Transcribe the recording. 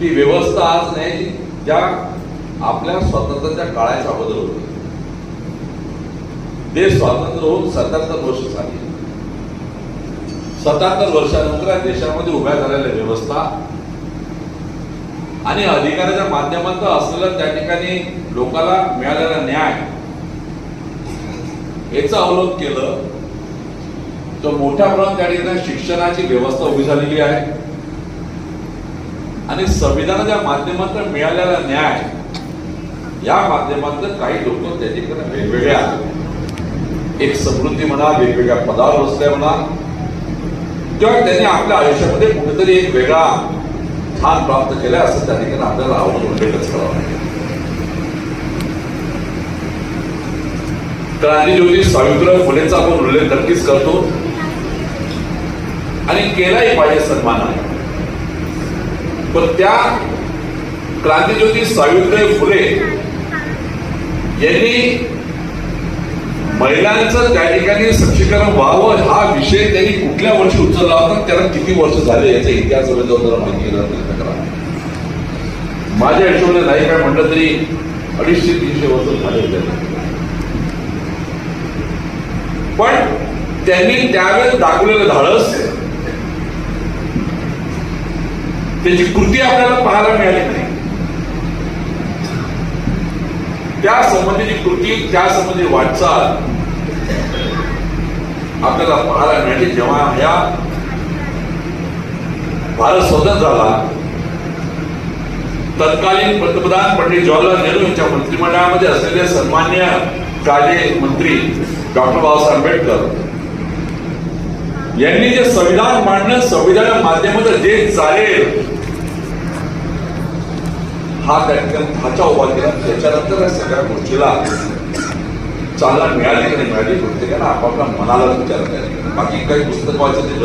ती व्यवस्था आज नाही ज्या आपल्या स्वातंत्र्याच्या काळाच्या अगोदर होती. देश स्वातंत्र्य होऊन सत्याहत्तर वर्ष झाली. सत्याहत्तर वर्षानंतर देशामध्ये उभ्या झालेल्या व्यवस्था आणि अधिकाराच्या माध्यमात असलेला त्या ठिकाणी लोकांना मिळालेला न्याय याचा अवलोक केलं तर मोठ्या प्रमाणात त्या ठिकाणी शिक्षणाची व्यवस्था उभी झालेली आहे. आणि संविधानाच्या माध्यमातून मिळालेला न्याय या माध्यमातून काही लोक त्या ठिकाणी वेगवेगळ्या एक समृद्धी म्हणा वेगवेगळ्या पदावर बसल्या म्हणा किंवा त्यांनी आपल्या आयुष्यामध्ये कुठेतरी एक वेगळा स्थान प्राप्त केलाय असं त्या ठिकाणी आपल्याला आवड उल्लेखच करावा लागेल. क्रांतीज्योती सावित्रीबाई फुलेचा आपण उल्लेख नक्कीच करतो. आणि केलाही पाहिजे सन्मानाने पण त्या क्रांतीज्योती सावित्रीबाई फुले यांनी महिलांचं त्या ठिकाणी सक्षमीकरण व्हावं हा विषय त्यांनी कुठल्या वर्षी उचलला होता त्याला किती वर्ष झाले याचा इतिहास माहिती प्रयत्न करा. माझ्या हिशोबाने नाही काय म्हटलं तरी अडीचशे तीनशे वर्ष झाले पण त्यांनी त्यावेळेस दाखवलेलं धाडस त्याची कृती आपल्याला पाहायला मिळाली नाही. त्या संबंधीची कृती त्या संबंधी वाटचाल आपल्याला पाहायला मिळाली. जेव्हा ह्या भारत स्वतंत्र झाला तत्कालीन पंतप्रधान पंडित जवाहरलाल नेहरू यांच्या मंत्रिमंडळामध्ये असलेले सन्मान्य कायदे मंत्री डॉक्टर बाबासाहेब आंबेडकर यांनी जे संविधान मांडणं संविधान माध्यमात जे चालेल हा कार्यक्रम ठिकाणी ढाचा उभा केला त्याच्यानंतर या सगळ्या गोष्टीला चालना मिळाली की नाही मिळाली प्रत्येकानं आपापल्या मनाला विचार करायला बाकी काही पुस्तक वाचायची गरज